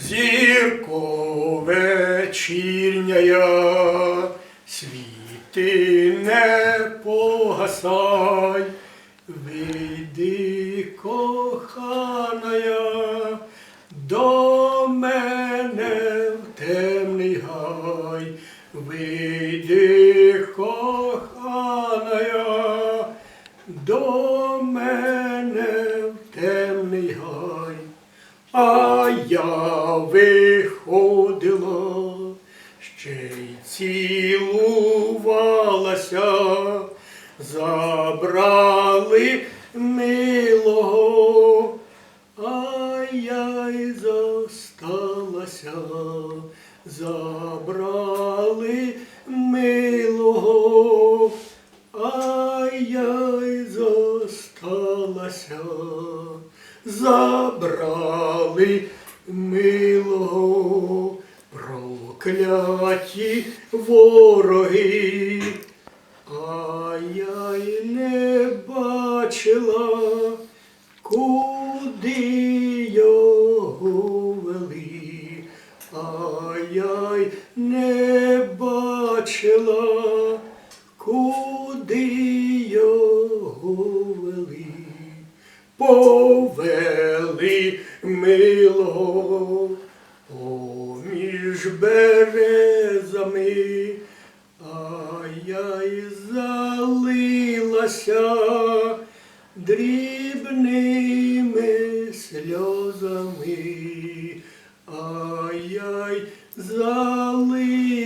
Зірко вечірняя, світи не погасай, вийди, коханая, до мене в темний гай, виходила, ще й цілувалася, забрали милого, а я й зосталася, забрали милого, а я й зосталася, забрали милого, прокляті вороги, а я й не бачила, куди його вели, а я й не бачила, куди його вели, повели милого поміж березами, а я й залилася дрібними сльозами, а я й залилася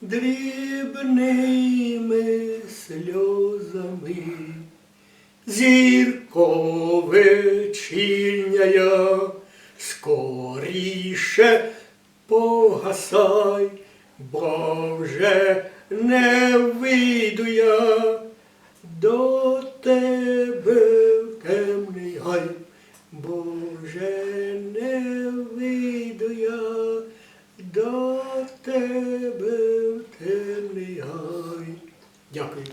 дрібними сльозами. Зірко вечірняя, скоріше погасай, бо вже не вийду я до тебе в темний гай, бо вже не вийду я до тебе в темний гай. Дякую.